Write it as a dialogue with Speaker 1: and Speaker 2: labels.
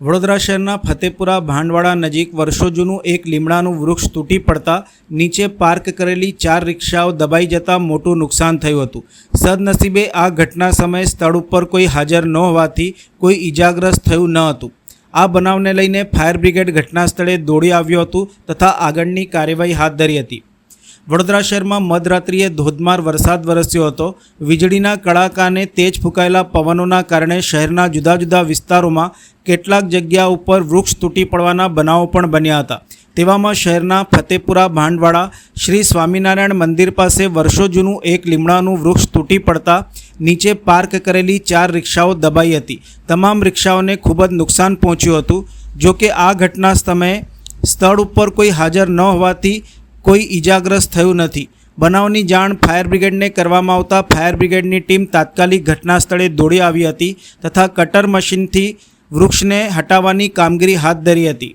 Speaker 1: વડોદરા શહેરના ફતેપુરા ભાંડવાડા નજીક વર્ષો જૂનું એક લીમડાનું વૃક્ષ તૂટી પડતા નીચે પાર્ક કરેલી ચાર રિક્ષાઓ દબાઈ જતાં મોટું નુકસાન થયું હતું. સદનસીબે આ ઘટના સમયે સ્થળ ઉપર કોઈ હાજર ન હોવાથી કોઈ ઈજાગ્રસ્ત થયું ન હતું. આ બનાવને લઈને ફાયર બ્રિગેડ ઘટના સ્થળે દોડી આવ્યું હતું તથા આગળની કાર્યવાહી હાથ ધરી હતી. વડોદરા શહેરમાં મધરાત્રિએ ધોધમાર વરસાદ વરસ્યો હતો. વીજળીના કડાકાને તેજ ફૂંકાયેલા પવનોના કારણે શહેરના જુદા જુદા વિસ્તારોમાં કેટલાક જગ્યા ઉપર વૃક્ષ તૂટી પડવાના બનાવો પણ બન્યા હતા. તેવામાં શહેરના ફતેપુરા, ભાંડવાડા, શ્રી સ્વામિનારાયણ મંદિર પાસે વર્ષો જૂનું એક લીમડાનું વૃક્ષ તૂટી પડતા નીચે પાર્ક કરેલી ચાર રિક્ષાઓ દબાઈ હતી. તમામ રિક્ષાઓને ખૂબ જ નુકસાન પહોંચ્યું હતું. જોકે આ ઘટના સમયે સ્થળ ઉપર કોઈ હાજર ન હોવાથી કોઈ ઈજાગ્રસ્ત થયું નથી. બનાવની જાણ ફાયર બ્રિગેડને કરવામાં આવતા ફાયર બ્રિગેડની ટીમ તાત્કાલિક ઘટના સ્થળે દોડી આવી હતી તથા કટર મશીનથી વૃક્ષને હટાવવાની કામગીરી હાથ ધરી હતી.